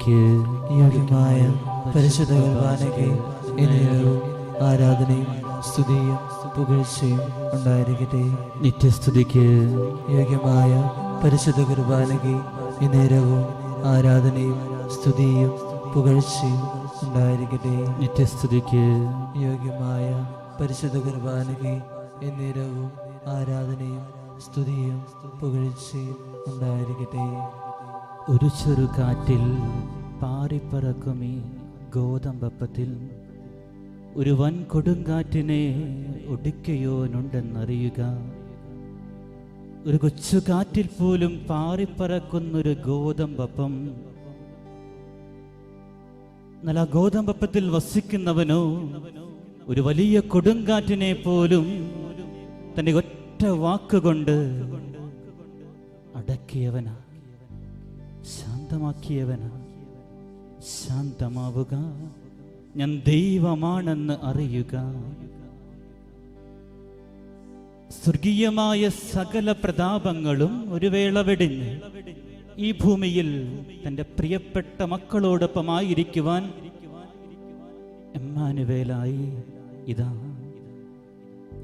നിത്യസ്തുതിക്ക് അടിമായ പരിശുദ്ധ കുർബാനയ്ക്ക് എന്നേരവും ആരാധനയും സ്തുതിയും പുകഴ്ചയും ഉണ്ടായിരിക്കട്ടെ. നിത്യസ്തുതിക്ക് യോഗ്യമായ പരിശുദ്ധ കുർബാനയ്ക്ക് എന്നേരവും ആരാധനയും സ്തുതിയും പുകഴ്ചയും ഉണ്ടായിരിക്കട്ടെ. നിത്യസ്തുതിക്ക് യോഗ്യമായ പരിശുദ്ധ കുർബാനയ്ക്ക് എന്നേരവും ആരാധനയും സ്തുതിയും പുകഴ്ചയും ഉണ്ടായിരിക്കട്ടെ. ഒരു ചെറുകാറ്റിൽ ഈ ഗോതമ്പപ്പത്തിൽ. ഒരു വൻ കൊടുങ്കാറ്റിനെ ഒടുക്കയോനുണ്ടെന്നറിയുക. ഒരു കൊച്ചു കാറ്റിൽ പോലും പാറിപ്പറക്കുന്നൊരു ഗോതമ്പപ്പം. എന്നാൽ ആ ഗോതമ്പപ്പത്തിൽ വസിക്കുന്നവനോ ഒരു വലിയ കൊടുങ്കാറ്റിനെ പോലും തന്റെ ഒറ്റ വാക്കുകൊണ്ട് അടക്കിയവനാ. ശാന്തമാക്കിയവനാ ശാന്തമാവുക. ഞാൻ ദൈവമാണെന്ന് അറിയുക. സ്വർഗീയമായ സകല പ്രതാപങ്ങളും ഒരു വേള വെടിഞ്ഞ് ഈ ഭൂമിയിൽ തന്റെ പ്രിയപ്പെട്ട മക്കളോടൊപ്പമായിരിക്കുവാൻ എമ്മാനുവേലായി ഇതാ.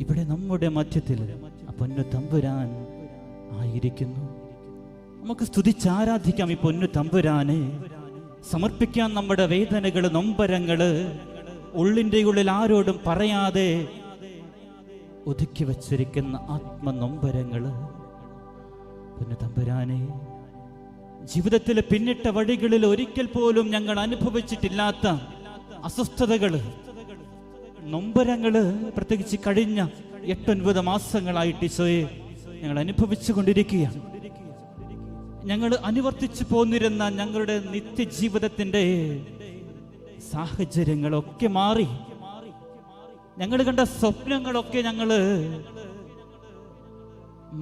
ഇവിടെ നമ്മുടെ മധ്യത്തിൽ പൊന്നു തമ്പുരാൻ ആയിരിക്കുന്നു. നമുക്ക് സ്തുതിച്ചാരാധിക്കാം ഈ പൊന്നു തമ്പുരാനെ. സമർപ്പിക്കാൻ നമ്മുടെ വേദനകൾ നൊമ്പരങ്ങൾ. ഉള്ളിന്റെ ഉള്ളിൽ ആരോടും പറയാതെ ഒതുക്കി വച്ചിരിക്കുന്ന ആത്മനൊമ്പരങ്ങൾ. പൊന്നു തമ്പുരാനെ ജീവിതത്തിലെ പിന്നിട്ട വഴികളിൽ ഒരിക്കൽ പോലും ഞങ്ങൾ അനുഭവിച്ചിട്ടില്ലാത്ത അസ്വസ്ഥതകൾ നൊമ്പരങ്ങൾ പ്രത്യേകിച്ച് കഴിഞ്ഞ എട്ടൊൻപത് മാസങ്ങളായിട്ട് ഈശോയെ ഞങ്ങൾ അനുഭവിച്ചു കൊണ്ടിരിക്കുകയാണ് ഞങ്ങൾ അനുവർത്തിച്ചു പോന്നിരുന്ന ഞങ്ങളുടെ നിത്യജീവിതത്തിന്റെ സാഹചര്യങ്ങളൊക്കെ മാറി. ഞങ്ങൾ കണ്ട സ്വപ്നങ്ങളൊക്കെ ഞങ്ങൾ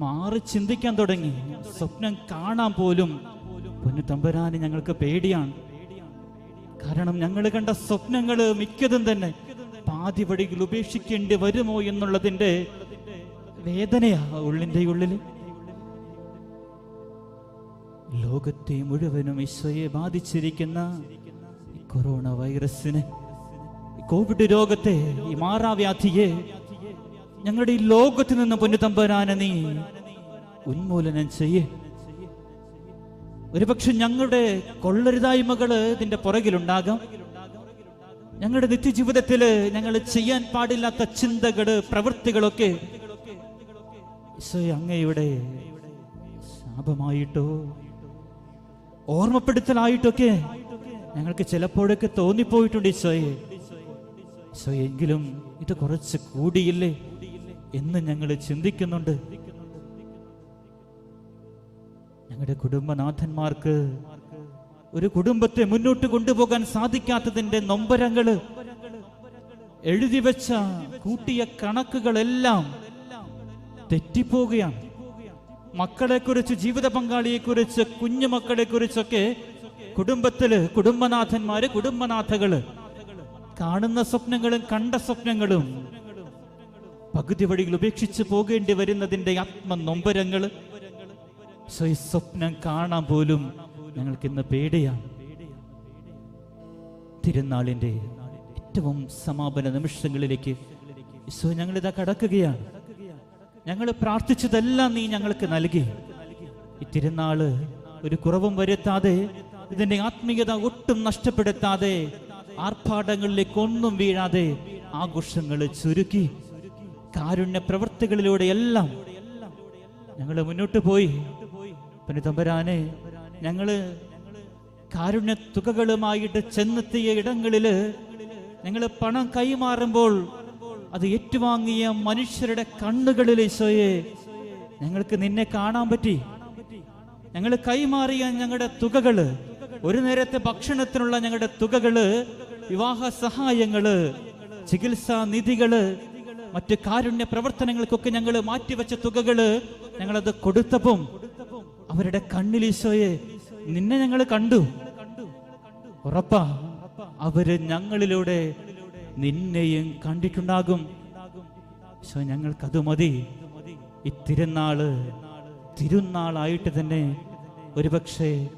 മാറി ചിന്തിക്കാൻ തുടങ്ങി. സ്വപ്നം കാണാൻ പോലും പൊന്നു തമ്പുരാന് ഞങ്ങൾക്ക് പേടിയാണ്. കാരണം ഞങ്ങൾ കണ്ട സ്വപ്നങ്ങൾ മിക്കതും തന്നെ പാതി വഴിയിൽ ഉപേക്ഷിക്കേണ്ടി വരുമോ എന്നുള്ളതിന്റെ വേദനയാ ഉള്ളിന്റെ ഉള്ളിൽ ലോകത്തെ മുഴുവനും ഈശോയെ ബാധിച്ചിരിക്കുന്ന ഈ കൊറോണ വൈറസിനെ കോവിഡ് രോഗത്തെ ഈ മാറാവ്യാധിയെ ഞങ്ങളുടെ ഈ ലോകത്ത് നിന്ന് പൊന്നുതമ്പരാന നീ ഉന്മൂലനം ചെയ്യേ. ഒരുപക്ഷെ ഞങ്ങളുടെ കൊള്ളരുതായ്മകൾ ഇതിന്റെ പുറകിലുണ്ടാകാം. ഞങ്ങളുടെ നിത്യജീവിതത്തിൽ ഞങ്ങൾ ചെയ്യാൻ പാടില്ലാത്ത ചിന്തകൾ പ്രവൃത്തികളൊക്കെ അങ്ങയുടെ ശാപമായിട്ടോ ഓർമ്മപ്പെടുത്തലായിട്ടൊക്കെ ഞങ്ങൾക്ക് ചിലപ്പോഴൊക്കെ തോന്നിപ്പോയിട്ടുണ്ട് ഈശോയെ. സോ എങ്കിലും ഇത് കുറച്ച് കൂടിയില്ലേ എന്ന് ഞങ്ങൾ ചിന്തിക്കുന്നുണ്ട്. ഞങ്ങളുടെ കുടുംബനാഥന്മാർക്ക് ഒരു കുടുംബത്തെ മുന്നോട്ട് കൊണ്ടുപോകാൻ സാധിക്കാത്തതിന്റെ നൊമ്പരങ്ങൾ എഴുതി വെച്ച കൂട്ടിയ കണക്കുകളെല്ലാം തെറ്റിപ്പോവുകയാണ് മക്കളെ കുറിച്ച് ജീവിത പങ്കാളിയെക്കുറിച്ച് കുറിച്ച് മക്കളെക്കുറിച്ചൊക്കെ കുറിച്ചൊക്കെ കുടുംബത്തിൽ കുടുംബനാഥന്മാര് കുടുംബനാഥകൾ കാണുന്ന സ്വപ്നങ്ങളും കണ്ട സ്വപ്നങ്ങളും പകുതി വഴിയിൽ ഉപേക്ഷിച്ച് പോകേണ്ടി വരുന്നതിന്റെ ആത്മനൊമ്പരങ്ങൾ. സ്വപ്നം കാണാൻ പോലും ഞങ്ങൾക്ക് ഇന്ന് പേടിയാണ്. തിരുനാളിന്റെ ഏറ്റവും സമാപന നിമിഷങ്ങളിലേക്ക് ഞങ്ങളിതാ കടക്കുകയാണ്. ഞങ്ങൾ പ്രാർത്ഥിച്ചതെല്ലാം നീ ഞങ്ങൾക്ക് നൽകി. ഈ തിരുനാൾ ഒരു കുറവും വരുത്താതെ ഇതിന്റെ ആത്മീയത ഒട്ടും നഷ്ടപ്പെടുത്താതെ ആർഭാടങ്ങളിലേക്ക് ഒന്നും വീഴാതെ ആഘോഷങ്ങൾ ചുരുക്കി. കാരുണ്യ പ്രവൃത്തികളിലൂടെ എല്ലാം ഞങ്ങൾ മുന്നോട്ട് പോയി. പിന്നെ തമ്പരാനെ ഞങ്ങൾ കാരുണ്യ തുകകളുമായിട്ട് ചെന്നെത്തിയ ഇടങ്ങളിൽ ഞങ്ങൾ പണം കൈമാറുമ്പോൾ അത് ഏറ്റുവാങ്ങിയ മനുഷ്യരുടെ കണ്ണുകളിൽ ഈശോയെ ഞങ്ങൾക്ക് നിന്നെ കാണാൻ പറ്റി. ഞങ്ങൾ കൈമാറിയ ഞങ്ങളുടെ തുകകൾ ഒരു നേരത്തെ ഭക്ഷണത്തിനുള്ള ഞങ്ങളുടെ തുകകൾ വിവാഹ സഹായങ്ങൾ ചികിത്സാ നിധികൾ മറ്റ് കാരുണ്യ പ്രവർത്തനങ്ങൾക്കൊക്കെ ഞങ്ങൾ മാറ്റിവെച്ച തുകകൾ ഞങ്ങളത് കൊടുത്തപ്പം അവരുടെ കണ്ണിൽ ഈശോയെ നിന്നെ ഞങ്ങൾ കണ്ടു. ഉറപ്പാ അവർ ഞങ്ങളിലൂടെ നിന്നെയും കണ്ടിട്ടുണ്ടാകും. പക്ഷെ ഞങ്ങൾക്കത് മതി. ഈ തിരുനാൾ തിരുനാളായിട്ട് തന്നെ ഒരുപക്ഷെ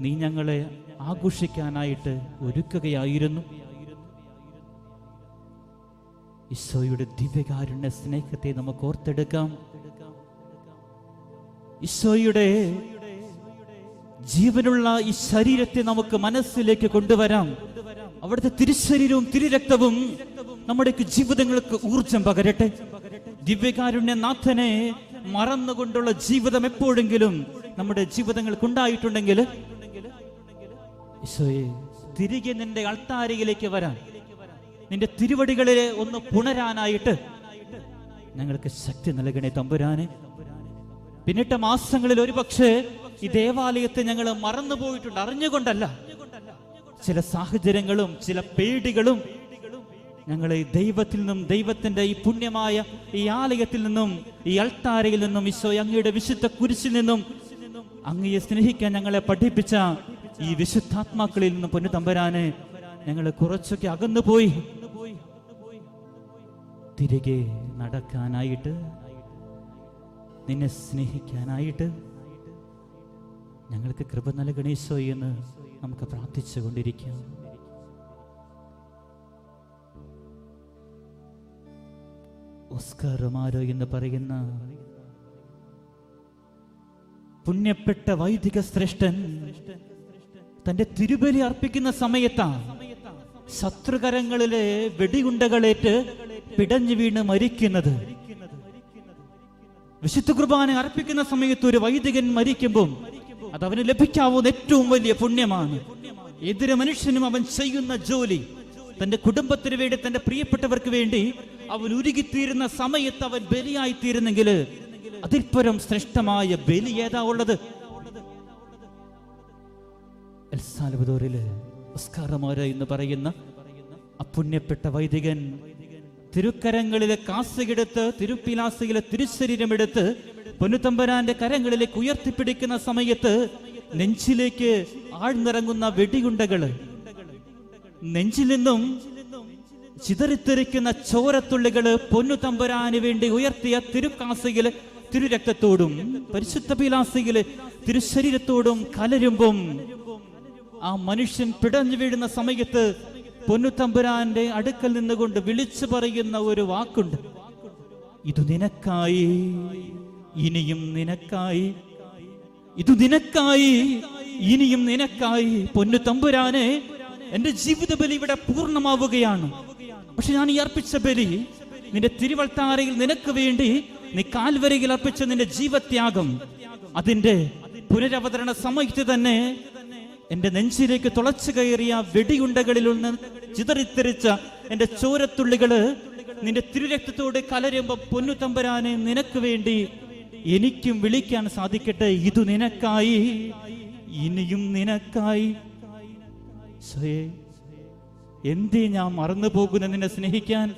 നീ ഞങ്ങളെ ആഘോഷിക്കാനായിട്ട് ഒരുക്കുകയായിരുന്നു. ഈശോയുടെ ദിവ്യകാരുണ്യ സ്നേഹത്തെ നമുക്ക് ഓർത്തെടുക്കാം. ഈശോയുടെ ജീവനുള്ള ഈ ശരീരത്തെ നമുക്ക് മനസ്സിലേക്ക് കൊണ്ടുവരാം. അവിടുത്തെ തിരുശരീരവും തിരുരക്തവും നമ്മുടെ ജീവിതങ്ങൾക്ക് ഊർജം പകരട്ടെ. ദിവ്യകാരുണ്യ നാഥനെ മറന്നുകൊണ്ടുള്ള ജീവിതം എപ്പോഴെങ്കിലും നമ്മുടെ ജീവിതങ്ങൾക്ക് ഉണ്ടായിട്ടുണ്ടെങ്കിൽ തിരികെ നിന്റെ അൾത്താരയിലേക്ക് വരാൻ നിന്റെ തിരുവടികളിൽ ഒന്ന് പുണരാനായിട്ട് ഞങ്ങൾക്ക് ശക്തി നൽകണേ തമ്പുരാനെ. പിന്നിട്ട മാസങ്ങളിൽ ഒരുപക്ഷെ ഈ ദേവാലയത്തെ ഞങ്ങൾ മറന്നുപോയിട്ടുണ്ട് അറിഞ്ഞുകൊണ്ടല്ല. ചില സാഹചര്യങ്ങളും ചില പേടികളും ഞങ്ങളെ ദൈവത്തിൽ നിന്നും ദൈവത്തിന്റെ ഈ പുണ്യമായ ഈ ആലയത്തിൽ നിന്നും ഈ അൾത്താരയിൽ നിന്നും ഈശോ അങ്ങയുടെ വിശുദ്ധ കുരിശിൽ നിന്നും അങ്ങയെ സ്നേഹിക്കാൻ ഞങ്ങളെ പഠിപ്പിച്ച ഈ വിശുദ്ധാത്മാക്കളിൽ നിന്നും പൊന്നു തമ്പരാന് ഞങ്ങൾ കുറച്ചൊക്കെ അകന്നു പോയി തിരികെ നടക്കാനായിട്ട് നിന്നെ സ്നേഹിക്കാനായിട്ട് ഞങ്ങൾക്ക് കൃപ നൽകണേശോ എന്ന് നമുക്ക് പ്രാർത്ഥിച്ചു കൊണ്ടിരിക്കാം ഓസ്കാർ എന്ന് പറയുന്ന പുണ്യപ്പെട്ട വൈദിക ശ്രേഷ്ഠൻ തന്റെ തിരുബലി അർപ്പിക്കുന്ന സമയത്താണ് ശത്രുകരങ്ങളിലെ വെടിയുണ്ടകളേറ്റ് പിടഞ്ഞു വീണ് മരിക്കുന്നത്. വിശുദ്ധ കുർബാന അർപ്പിക്കുന്ന സമയത്ത് ഒരു വൈദികൻ മരിക്കുമ്പോൾ അത് അവന് ലഭിക്കാവുന്ന ഏറ്റവും വലിയ പുണ്യമാണ്. ഏതൊരു മനുഷ്യനും അവൻ ചെയ്യുന്ന ജോലി തന്റെ കുടുംബത്തിന് വേണ്ടി തന്റെ പ്രിയപ്പെട്ടവർക്ക് വേണ്ടി അവൻ ഉരുകിത്തീരുന്ന സമയത്ത് അവൻ ബലിയായി തീരുന്നെങ്കിൽ അതിൽ ശ്രേഷ്ഠമായ ബലി ഏതാ ഉള്ളത്? എൽ സാൽവദോറിൽ ഒസ്കാറമാര എന്ന് പറയുന്ന അപുണ്യപ്പെട്ട വൈദികൻ തിരുക്കരങ്ങളിലെ കാസയെടുത്ത് തിരുശരീരം തിരുശരീരമെടുത്ത് പൊന്നുത്തമ്പരാന്റെ കരങ്ങളിലേക്ക് ഉയർത്തിപ്പിടിക്കുന്ന സമയത്ത് നെഞ്ചിലേക്ക് ആഴ്ന്നിറങ്ങുന്ന വെടിയുണ്ടകൾ നെഞ്ചിൽ നിന്നും ചിതറിത്തെറിക്കുന്ന ചോരത്തുള്ളികൾ പൊന്നു തമ്പുരാന് വേണ്ടി ഉയർത്തിയ തിരുക്കാസയിൽ തിരുരക്തത്തോടും പരിശുദ്ധ പിലാസയിൽ തിരുശരീരത്തോടും കലരുമ്പം ആ മനുഷ്യൻ പിടഞ്ഞു വീഴുന്ന സമയത്ത് പൊന്നുത്തമ്പുരാന്റെ അടുക്കൽ നിന്നുകൊണ്ട് വിളിച്ചു പറയുന്ന ഒരു വാക്കുണ്ട്. ഇത് നിനക്കായി. ഇനിയും നിനക്കായി ഇത് നിനക്കായി ഇനിയും നിനക്കായി പൊന്നു തമ്പുരാനെ എന്റെ ജീവിത ബലി ഇവിടെ പൂർണമാവുകയാണ്. പക്ഷെ ഞാൻ ഈ അർപ്പിച്ച ബലി നിന്റെ തിരുവൾത്താരയിൽ നിനക്ക് വേണ്ടി നീ കാൽവരയിൽ അർപ്പിച്ച നിന്റെ ജീവത്യാഗം അതിന്റെ പുനരവതരണ സമയത്ത് തന്നെ എന്റെ നെഞ്ചിലേക്ക് തുളച്ചു കയറിയ വെടിയുണ്ടകളിൽ നിന്ന് ചിതറിത്തെറിച്ച എന്റെ ചോരത്തുള്ളികൾ നിന്റെ തിരുരക്തത്തോട് കലരുമ്പോ പൊന്നു തമ്പരാനെ നിനക്ക് വേണ്ടി എനിക്കും വിളിക്കാൻ സാധിക്കട്ടെ ഇതു നിനക്കായി. ഇനിയും നിനക്കായി. എന്തേ ഞാൻ മറന്നു പോകുന്ന നിന്നെ സ്നേഹിക്കാൻ?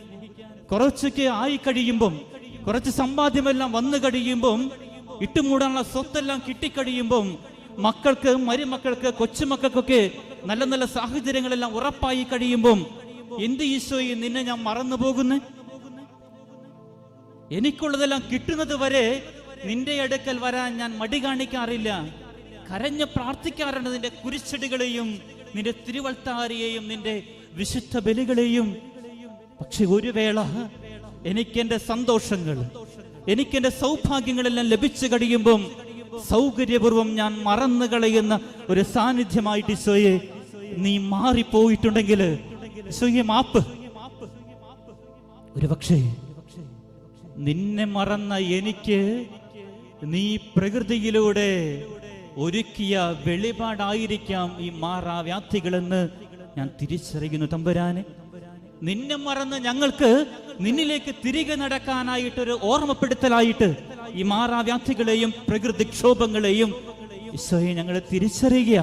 കുറച്ചൊക്കെ ആയി കഴിയുമ്പം കുറച്ച് സമ്പാദ്യമെല്ലാം വന്നു കഴിയുമ്പം ഇട്ടുമൂടാനുള്ള സ്വത്തെല്ലാം കിട്ടിക്കഴിയുമ്പം മക്കൾക്ക് മരുമക്കൾക്ക് കൊച്ചുമക്കൾക്കൊക്കെ നല്ല നല്ല സാഹചര്യങ്ങളെല്ലാം ഉറപ്പായി കഴിയുമ്പം എന്ത് ഈശോയെ നിന്നെ ഞാൻ മറന്നു പോകുന്നു? എനിക്കുള്ളതെല്ലാം കിട്ടുന്നത് വരെ നിന്റെ അടുക്കൽ വരാൻ ഞാൻ മടി കാണിക്കാറില്ല. കരഞ്ഞ് പ്രാർത്ഥിക്കാറുണ്ട് നിന്റെ കുരിശടികളെയും നിന്റെ തിരുവൾത്താരിയെയും നിന്റെ വിശുദ്ധ ബലികളെയും. പക്ഷെ ഒരു വേള എനിക്കെന്റെ സന്തോഷങ്ങൾ എനിക്കെന്റെ സൗഭാഗ്യങ്ങളെല്ലാം ലഭിച്ചു കഴിയുമ്പം സൗകര്യപൂർവം ഞാൻ മറന്നു കളയുന്ന ഒരു സാന്നിധ്യമായിട്ട് ഈശോയെ നീ മാറിപ്പോയിട്ടുണ്ടെങ്കിൽ ഈശോയെ മാപ്പ്. ഒരു പക്ഷേ നിന്നെ മറന്ന എനിക്ക് നീ പ്രകൃതിയിലൂടെ ഒരുക്കിയ വെളിപാടായിരിക്കാം ഈ മാറാവ്യാധികളെന്ന് ഞാൻ തിരിച്ചറിയുന്നു തമ്പുരാനെ. നിന്നെ മറന്ന് ഞങ്ങൾക്ക് നിന്നിലേക്ക് തിരികെ നടക്കാനായിട്ടൊരു ഓർമ്മപ്പെടുത്തലായിട്ട് ഈ മാറാവ്യാധികളെയും പ്രകൃതിക്ഷോഭങ്ങളെയും ഈശോയെ ഞങ്ങൾ തിരിച്ചറിയുക.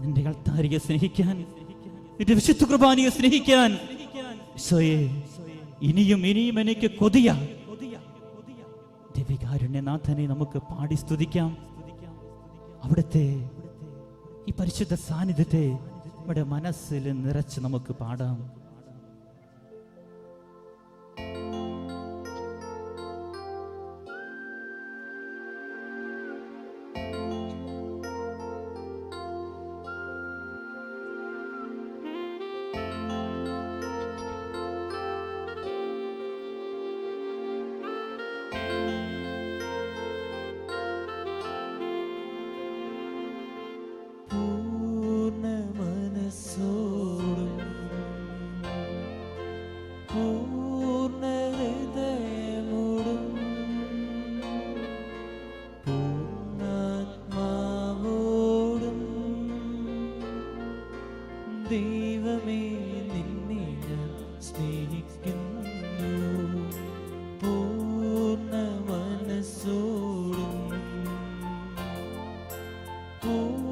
നിന്റെ കൾത്താരിയെ സ്നേഹിക്കാൻ നിന്റെ വിശുദ്ധ കുർബാനിയെ സ്നേഹിക്കാൻ ഈശോയെ ഇനിയും ഇനിയും എനിക്ക് കൊതിയ. ദിവ്യകാരുണ്യനാഥനെ നമുക്ക് പാടി സ്തുതിക്കാം. അവിടുത്തെ ഈ പരിശുദ്ധ സാന്നിധ്യത്തെ നമ്മുടെ മനസ്സിൽ നിറച്ച് നമുക്ക് പാടാം. 不。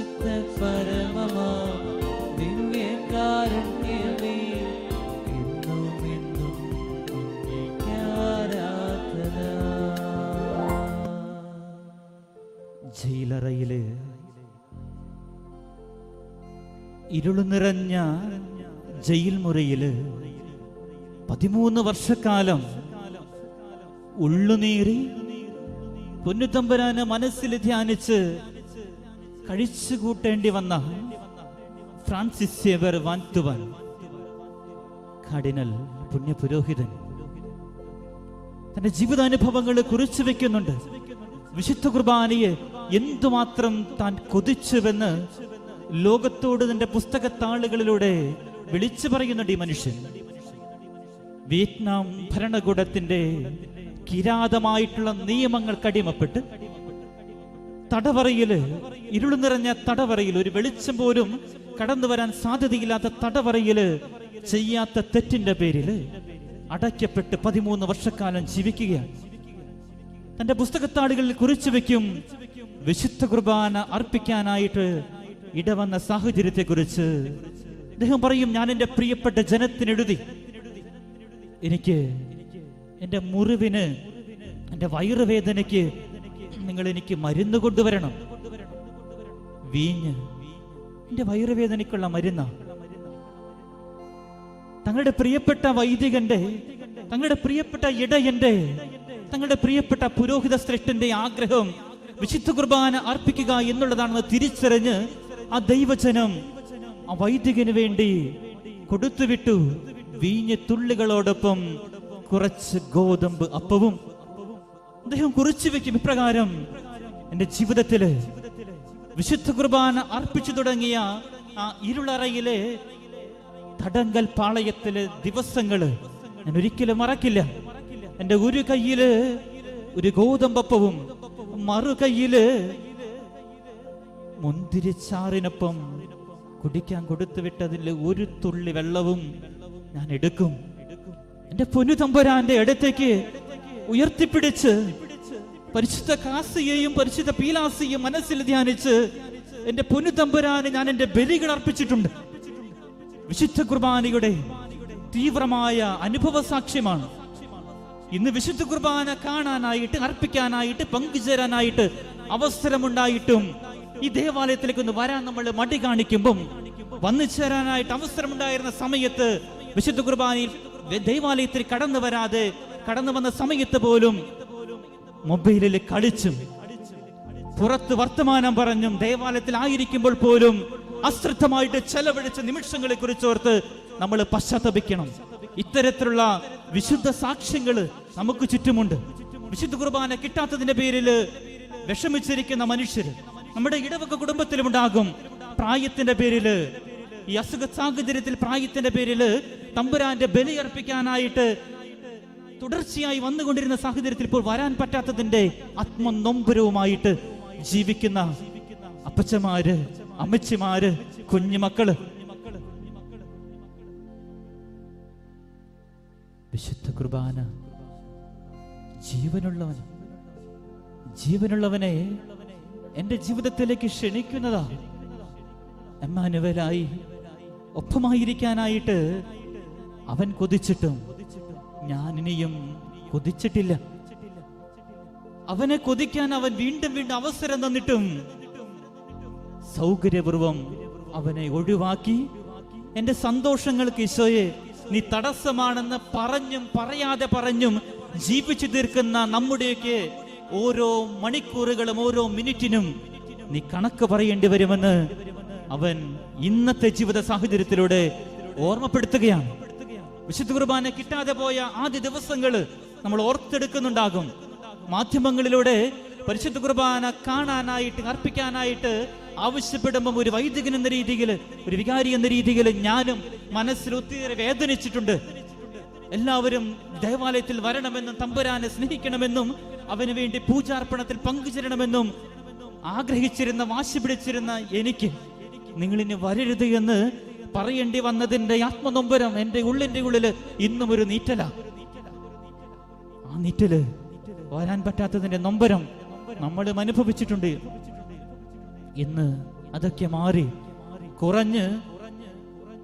പരിശുദ്ധ പരമമാ എന്നും ഇരുളു നിറഞ്ഞ ജയിൽ മുറിയിൽ പതിമൂന്ന് വർഷക്കാലം ഉള്ളുനീറി പൊന്നുതമ്പരാന് മനസ്സിൽ ധ്യാനിച്ച് കഴിച്ചുകൂട്ടേണ്ടി വന്ന Francis Xavier Van Thuan cardinal പുണ്യപുരോഹിതൻ തന്റെ ജീവിതാനുഭവങ്ങൾ കുറിച്ചു വെക്കുന്നുണ്ട്. വിശുദ്ധ കുർബാനയെ എന്തുമാത്രം താൻ കൊതിച്ചുവെന്ന് ലോകത്തോട് തന്റെ പുസ്തകത്താളുകളിലൂടെ വിളിച്ചു പറയുന്നുണ്ട് ഈ മനുഷ്യൻ. വിയറ്റ്നാം ഭരണകൂടത്തിന്റെ കിരാതമായിട്ടുള്ള നിയമങ്ങൾക്ക് അടിമപ്പെട്ട് തടവറയിൽ ഇരുളു നിറഞ്ഞ തടവറയിൽ ഒരു വെളിച്ചം പോലും കടന്നു വരാൻ സാധ്യതയില്ലാത്ത തടവറയിൽ ചെയ്യാത്ത തെറ്റിന്റെ പേരിൽ അടയ്ക്കപ്പെട്ട് പതിമൂന്ന് വർഷക്കാലം ജീവിക്കുകയാണ്. തന്റെ പുസ്തകത്താളുകളിൽ കുറിച്ചു വെക്കും വിശുദ്ധ കുർബാന അർപ്പിക്കാനായിട്ട് ഇടവന്ന സാഹചര്യത്തെ കുറിച്ച് അദ്ദേഹം പറയും ഞാൻ എന്റെ പ്രിയപ്പെട്ട ജനത്തിനെഴുതി എനിക്ക് എന്റെ മുറിവിന് എന്റെ വയറുവേദനയ്ക്ക് നിങ്ങൾ എനിക്ക് മരുന്ന് കൊണ്ടുവരണം. വീഞ്ഞ്. എന്റെ വയറുവേദനയ്ക്കുള്ള മരുന്ന. തങ്ങളുടെ പ്രിയപ്പെട്ട വൈദികന്റെ തങ്ങളുടെ പ്രിയപ്പെട്ട ഇടയന്റെ തങ്ങളുടെ പ്രിയപ്പെട്ട പുരോഹിത ശ്രേഷ്ഠന്റെ ആഗ്രഹം വിശുദ്ധ കുർബാന അർപ്പിക്കുക എന്നുള്ളതാണെന്ന് തിരിച്ചറിഞ്ഞ് ആ ദൈവജനം ആ വൈദികന് വേണ്ടി കൊടുത്തുവിട്ടു. വീഞ്ഞ് തുള്ളികളോടൊപ്പം കുറച്ച് ഗോതമ്പ് അപ്പവും അദ്ദേഹം കുറിച്ചു വെക്കും. ഇപ്രകാരം എന്റെ ജീവിതത്തിൽ വിശുദ്ധ കുർബാന അർപ്പിച്ചു തുടങ്ങിയ ആ ഇരുളറയിലെ തടങ്കൽ പാളയത്തിലെ ദിവസങ്ങൾ ഞാൻ ഒരിക്കലും മറക്കില്ല. എന്റെ ഒരു കയ്യിൽ ഒരു ഗോതമ്പപ്പവും മറു കയ്യിൽ മുന്തിരിച്ചാറിനൊപ്പം കുടിക്കാൻ കൊടുത്തു വിട്ടതിൽ ഒരു തുള്ളി വെള്ളവും ഞാൻ എടുക്കും. എന്റെ പൊന്നു തമ്പുരാന്റെ അടുത്തേക്ക് ഉയർത്തിപ്പിടിച്ച് പരിശുദ്ധ കാസിയെയും പരിശുദ്ധ പീലാസിയും മനസ്സിൽ ധ്യാനിച്ച് എന്റെ പുനുതമ്പുരാന് ഞാൻ എന്റെ ബലികൾ അർപ്പിച്ചിട്ടുണ്ട്. വിശുദ്ധ കുർബാനയുടെ തീവ്രമായ അനുഭവ സാക്ഷ്യമാണ്. ഇന്ന് വിശുദ്ധ കുർബാന കാണാനായിട്ട് അർപ്പിക്കാനായിട്ട് പങ്കുചേരാനായിട്ട് അവസരമുണ്ടായിട്ടും ഈ ദേവാലയത്തിലേക്ക് ഒന്ന് വരാൻ നമ്മൾ മടി കാണിക്കുമ്പം വന്നു ചേരാനായിട്ട് അവസരമുണ്ടായിരുന്ന സമയത്ത് വിശുദ്ധ കുർബാനയിൽ ദേവാലയത്തിൽ കടന്നു വരാതെ കടന്നു വന്ന സമയത്ത് പോലും മൊബൈലിൽ കളിച്ചും പുറത്ത് വർത്തമാനം പറഞ്ഞും ദേവാലയത്തിൽ ആയിരിക്കുമ്പോൾ പോലും അശ്രദ്ധമായിട്ട് ചെലവഴിച്ച നിമിഷങ്ങളെ കുറിച്ച് ഓർത്ത് നമ്മൾ പശ്ചാത്തപിക്കണം. ഇത്തരത്തിലുള്ള വിശുദ്ധ സാക്ഷ്യങ്ങൾ നമുക്ക് ചുറ്റുമുണ്ട്. വിശുദ്ധ കുർബാന കിട്ടാത്തതിന്റെ പേരിൽ വിഷമിച്ചിരിക്കുന്ന മനുഷ്യർ നമ്മുടെ ഇടവക കുടുംബത്തിലും ഉണ്ടാകും പ്രായത്തിന്റെ പേരിൽ ഈ അസുഖ സാഹചര്യത്തിൽ പ്രായത്തിന്റെ പേരിൽ തമ്പുരാന്റെ ബലി അർപ്പിക്കാനായിട്ട് തുടർച്ചയായി വന്നുകൊണ്ടിരുന്ന സാഹചര്യത്തിൽ ഇപ്പോൾ വരാൻ പറ്റാത്തതിന്റെ ആത്മനൊമ്പരവുമായിട്ട് ജീവിക്കുന്ന അപ്പച്ചമാര് അമ്മച്ചിമാര് കുഞ്ഞുമക്കൾ. വിശുദ്ധ കുർബാന ജീവനുള്ളവൻ ജീവനുള്ളവനെ എന്റെ ജീവിതത്തിലേക്ക് ക്ഷണിക്കുന്നതാ. എമ്മാനുവലായി ഒപ്പമായിരിക്കാനായിട്ട് അവൻ കൊതിച്ചിട്ടും ഞാൻ ഇനിയും കൊതിച്ചിട്ടില്ല. അവനെ കൊതിക്കാൻ അവൻ വീണ്ടും വീണ്ടും അവസരം തന്നിട്ടും സൗകര്യപൂർവം അവനെ ഒഴിവാക്കി. എന്റെ സന്തോഷങ്ങൾക്ക് ഈശോയെ നീ തടസ്സമാണെന്ന് പറഞ്ഞും പറയാതെ പറഞ്ഞും ജീവിച്ചു തീർക്കുന്ന നമ്മുടെയൊക്കെ ഓരോ മണിക്കൂറുകളും ഓരോ മിനിറ്റിനും നീ കണക്ക് പറയേണ്ടി വരുമെന്ന് അവൻ ഇന്നത്തെ ജീവിത സാഹചര്യത്തിലൂടെ ഓർമ്മപ്പെടുത്തുകയാണ്. വിശുദ്ധ കുർബാന കിട്ടാതെ പോയ ആദ്യ ദിവസങ്ങൾ നമ്മൾ ഓർത്തെടുക്കുന്നുണ്ടാകും. മാധ്യമങ്ങളിലൂടെ പരിശുദ്ധ കുർബാന കാണാനായിട്ട് അർപ്പിക്കാനായിട്ട് ആവശ്യപ്പെടുമ്പം ഒരു വൈദികൻ എന്ന രീതിയിൽ ഒരു വികാരി എന്ന രീതിയിൽ ഞാനും മനസ്സിൽ ഒത്തിരി വേദനിച്ചിട്ടുണ്ട്. എല്ലാവരും ദേവാലയത്തിൽ വരണമെന്നും തമ്പുരാനെ സ്നേഹിക്കണമെന്നും അവന് വേണ്ടി പൂജാർപ്പണത്തിൽ പങ്കുചേരണമെന്നും ആഗ്രഹിച്ചിരുന്ന വാശി പിടിച്ചിരുന്ന എനിക്ക് നിങ്ങളിനി വരരുത് എന്ന് പറയേണ്ടി വന്നതിന്റെ ആത്മനൊമ്പരം എന്റെ ഉള്ളിന്റെ ഉള്ളിൽ ഇന്നും ഒരു നീറ്റല. ആ നീറ്റൽ വരാൻ പറ്റാത്തതിന്റെ നൊമ്പരം നമ്മളും അനുഭവിച്ചിട്ടുണ്ട്. ഇന്ന് അതൊക്കെ മാറി കുറഞ്ഞ്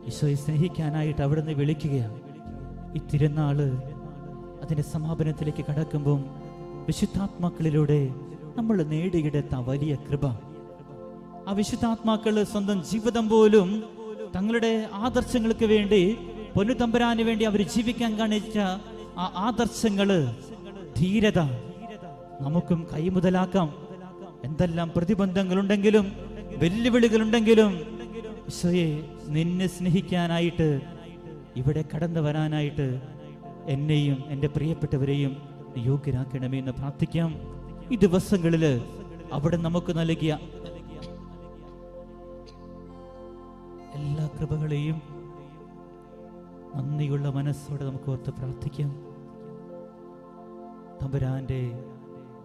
ഈശോയെ സ്നേഹിക്കാനായിട്ട് അവിടുന്ന് വിളിക്കുകയാണ് ഈ തിരുനാൾ അതിന്റെ സമാപനത്തിലേക്ക് കടക്കുമ്പം വിശുദ്ധാത്മാക്കളിലൂടെ നമ്മൾ നേടിയെടുത്ത വലിയ കൃപ. ആ വിശുദ്ധാത്മാക്കൾ സ്വന്തം ജീവിതം പോലും തങ്ങളുടെ ആദർശങ്ങൾക്ക് വേണ്ടി പൊന്നുതമ്പരാന് വേണ്ടി അവർ ജീവിക്കാൻ കാണിച്ച ആ ആദർശങ്ങൾ ധീരത നമുക്കും കൈമുതലാക്കാം. എന്തെല്ലാം പ്രതിബന്ധങ്ങളുണ്ടെങ്കിലും വെല്ലുവിളികളുണ്ടെങ്കിലും ഈശോയെ നിന്നെ സ്നേഹിക്കാനായിട്ട് ഇവിടെ കടന്നു വരാനായിട്ട് എന്നെയും എന്റെ പ്രിയപ്പെട്ടവരെയും യോഗ്യരാക്കണമേ എന്ന് പ്രാർത്ഥിക്കാം. ഈ ദിവസങ്ങളിൽ അവിടെ നമുക്ക് നൽകിയ കൃപകളെയും നന്ദിയുള്ള മനസ്സോടെ നമുക്ക് ഓർത്ത് പ്രാർത്ഥിക്കാം. തമ്പുരാന്റെ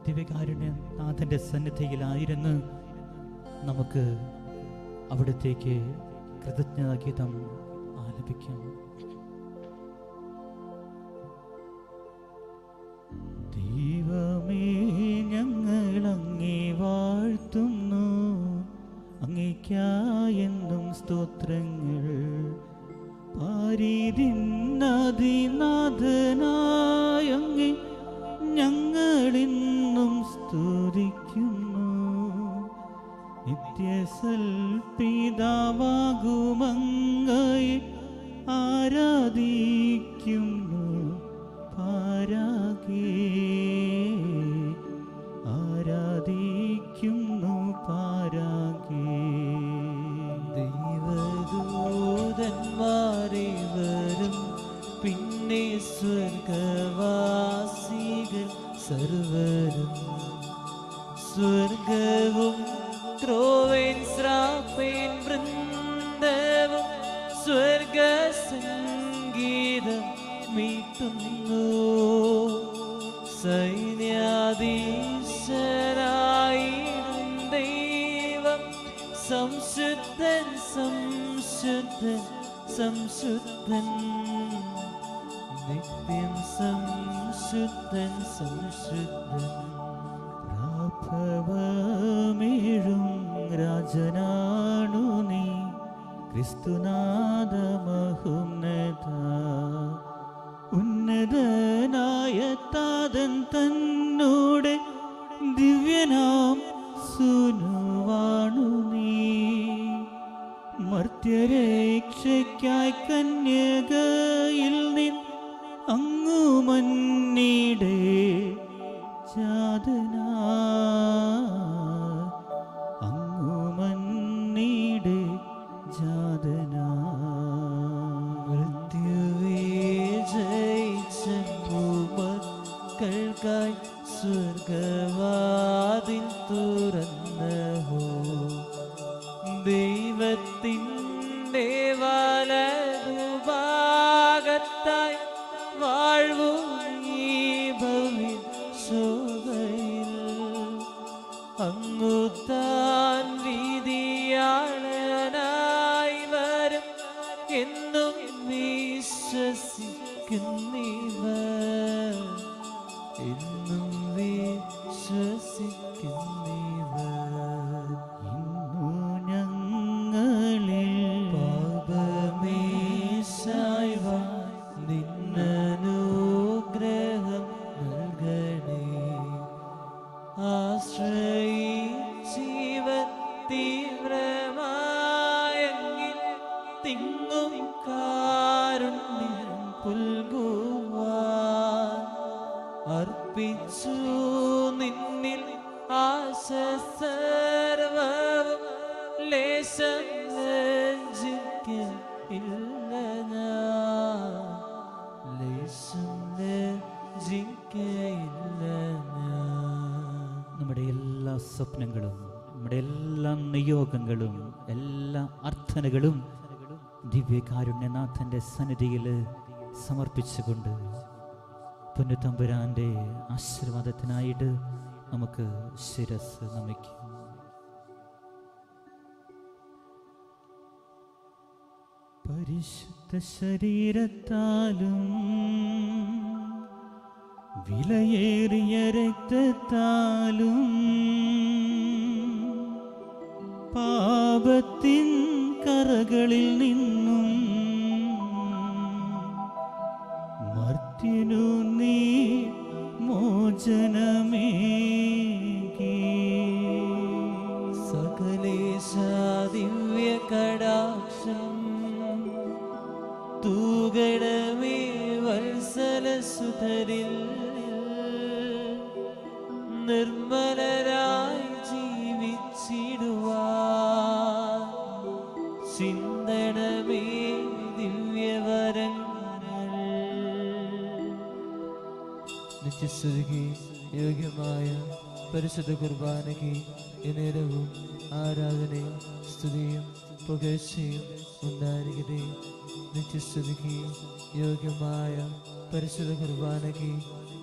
ദിവ്യകാരുണ്യ നാഥന്റെ സന്നിധിയിലായിരുന്ന് നമുക്ക് അവിടത്തേക്ക് കൃതജ്ഞതാഗീതം ആലപിക്കാം. അങ്ങേക്കായെന്നും സ്തോത്രങ്ങൾ പാരീതിനാഥനാഥനായ അങ്ങേ ഞങ്ങളിന്നും സ്തുതിക്കുന്നു. നിത്യസൽപിതാവാകുമങ്ങയെ ആരാധിക്കുന്നു. പാരാകേ സർവരും സ്വർഗവും ക്രോവേൻ ശ്രാപ്പേൻ വൃന്ദവും സ്വർഗ സംഗീതം മീട്ടുന്നു. സൈന്യാധീശരായിടും ദൈവം സംശുദ്ധൻ സംശുദ്ധൻ സംശുദ്ധൻ. സംശുദ്ധൻ സംശുദ്ധൻ പ്രാഭവമേഴും രാജനാണു നീ ക്രിസ്തുനാഥ മഹുന്നത ഉന്നതനായ താതൻ തന്നോടെ ദിവ്യനാം സുനുവാണു നീ മർത്യരക്ഷയ്ക്കായി കന്യകയിൽ നിൻ അങ്ങു മന്നീടെ ജാതനാ അങ്ങു മന്നീടെ ജാതനാ മൃത്യുവേ ജയിച്ച ഭൂമക്കൾക്കായി സ്വർഗവാതിൽ തുറന്നഹോ ദൈവത്തിന്റെ വലതുഭാഗത്തായി വാഴ്വു ഇല്ലനാ ഞാൻ നമ്മുടെ എല്ലാ സ്വപ്നങ്ങളും നമ്മുടെ എല്ലാ നിയോഗങ്ങളും എല്ലാ അർത്ഥനകളും ദിവ്യകാരുണ്യനാഥന്റെ സന്നിധിയിൽ സമർപ്പിച്ചുകൊണ്ട് പുന്നുതമ്പുരാന്റെ ആശീർവാദത്തിനായിട്ട് നമുക്ക് ശിരസ് നമിക്കാം. പരിശുദ്ധ ശരീരത്താലും വിലയേറിയ രക്തത്താലും പാപത്തിൻ കറകളിൽ നിന്നും മർത്യനു നീ മോചനമേകി പരിശുദ്ധ കുർബാനയ്ക്ക് ഇനേരവും ആരാധനയും സ്തുതിയും പുകഴ്ചയും ഉണ്ടായിരിക്കട്ടെ. നിത്യസ്തുതിക്ക് യോഗ്യമായ പരിശുദ്ധ കുർബാനയ്ക്ക്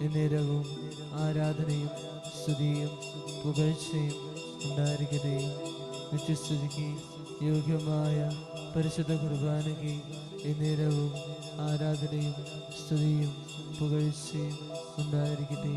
ഇനേരവും ആരാധനയും സ്തുതിയും പുകഴ്ചയും ഉണ്ടായിരിക്കട്ടെ. നിത്യസ്തുതിക്ക് യോഗ്യമായ പരിശുദ്ധ കുർബാനയ്ക്ക് ഇനേരവും ആരാധനയും സ്തുതിയും പുകഴ്ചയും ഉണ്ടായിരിക്കട്ടെ.